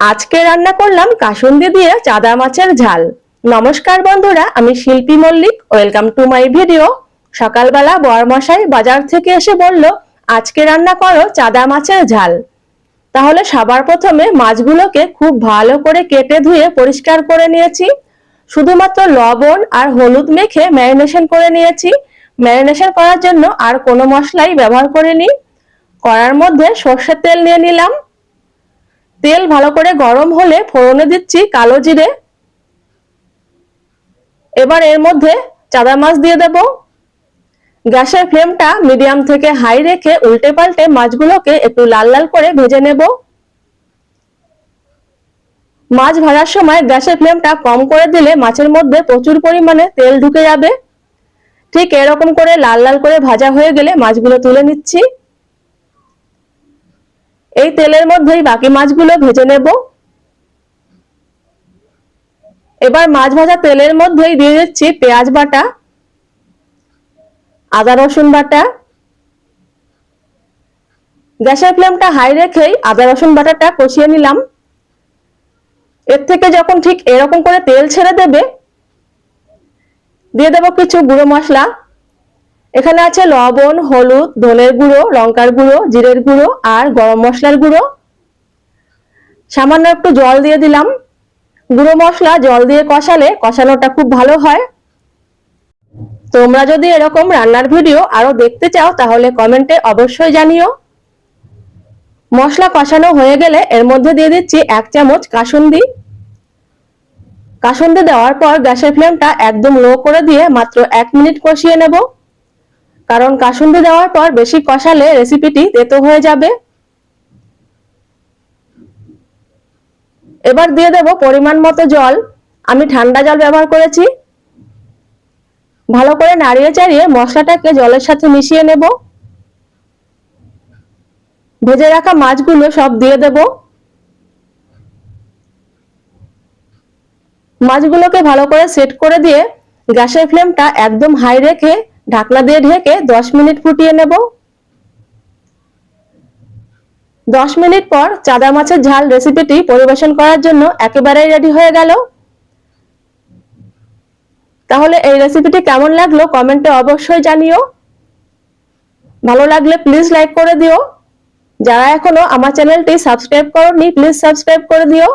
আজকে রান্না করলাম কাসুন্দি দিয়ে চাদা মাছের ঝাল। নমস্কার বন্ধুরা, আমি Shilpi Mallick. Welcome to my video সকালবেলা বরমশাই বাজার থেকে এসে বলল, আজকে রান্না করো চাদা মাছের ঝাল। তাহলে সবার প্রথমে মাছগুলোকে খুব ভালো করে কেটে ধুয়ে পরিষ্কার করে নিয়েছি। শুধুমাত্র লবণ আর হলুদ মেখে ম্যারিনেশন করে নিয়েছি। ম্যারিনেশন করার জন্য আর কোনো মশলাই ব্যবহার করিনি। করার মধ্যে সর্ষের তেল নিয়ে নিলাম। তেল ভালো করে গরম হলে ফোড়নে দিচ্ছি কালো জিরে। এবার এর মধ্যে চাদা মাছ দিয়ে দেব। গ্যাসের ফ্লেমটা মিডিয়াম থেকে হাই রেখে উল্টে পাল্টে মাছগুলোকে একটু লাল লাল করে ভেজে নেব। মাছ ভাজার সময় গ্যাসের ফ্লেমটা কম করে দিলে মাছের মধ্যে প্রচুর পরিমাণে তেল ঢুকে যাবে। ঠিক এরকম করে লাল লাল করে ভাজা হয়ে গেলে মাছগুলো তুলে নিচ্ছি। এই তেলের মধ্যেই বাকি মাছগুলো ভেজে নেব। এবার মাছ ভাজা তেলের মধ্যেই দিয়ে দিচ্ছি পেঁয়াজ বাটা, আদা রসুন বাটা। গ্যাসের ফ্লেমটা হাই রেখেই আদা রসুন বাটাটা কষিয়ে নিলাম। এর থেকে যখন ঠিক এরকম করে তেল ছেড়ে দেবে, দিয়ে দেবো কিছু গুঁড়ো মশলা। এখানে আছে লবণ, হলুদ, ধনের গুঁড়ো, লঙ্কার গুঁড়ো, জিরের গুঁড়ো আর গরম মশলার গুঁড়ো। সামান্য একটু জল দিয়ে দিলাম। গুঁড়ো মশলা জল দিয়ে কষালে কষানোটা খুব ভালো হয়। তোমরা যদি এরকম রান্নার ভিডিও আরও দেখতে চাও, তাহলে কমেন্টে অবশ্যই জানিও। মশলা কষানো হয়ে গেলে এর মধ্যে দিয়ে দিচ্ছি এক চামচ কাসুন্দি। কাসুন্দি দেওয়ার পর গ্যাসের ফ্লেমটা একদম লো করে দিয়ে মাত্র এক মিনিট কষিয়ে নেব। কারণ কাসুন্দি দেওয়ার পর বেশি কষালে রেসিপিটি তেতো হয়ে যাবে। এবার দিয়ে দেব পরিমাণ মতো জল। আমি ঠান্ডা জল ব্যবহার করেছি। ভালো করে নাড়িয়ে চাড়িয়ে মশলাটাকে জলের সাথে মিশিয়ে নেব। ভেজে রাখা মাছগুলো সব দিয়ে দেব। মাছগুলোকে ভালো করে সেট করে দিয়ে গ্যাসের ফ্লেমটা একদম হাই রেখে ঢাকনা দিয়ে ঢেকে দশ মিনিট ফুটিয়ে নেব। দশ মিনিট পর চাদা মাছের ঝাল রেসিপিটি পরিবেশন করার জন্য একেবারেই রেডি হয়ে গেল। তাহলে এই রেসিপিটি কেমন লাগল কমেন্টে অবশ্যই জানিও। ভালো লাগলে প্লিজ লাইক করে দিও। যারা এখনও আমার চ্যানেলটি সাবস্ক্রাইব করনি প্লিজ সাবস্ক্রাইব করে দিও।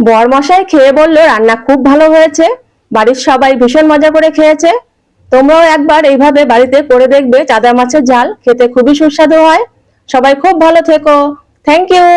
বর মশাই খেয়ে বলল রান্না খুব ভালো হয়েছে। বাড়ির সবাই ভীষণ মজা করে খেয়েছে। তোমরাও একবার এইভাবে বাড়িতে করে দেখবে চাদা মাছের ঝাল, খেতে খুবই সুস্বাদু হয়। সবাই খুব ভালো থেকো। Thank you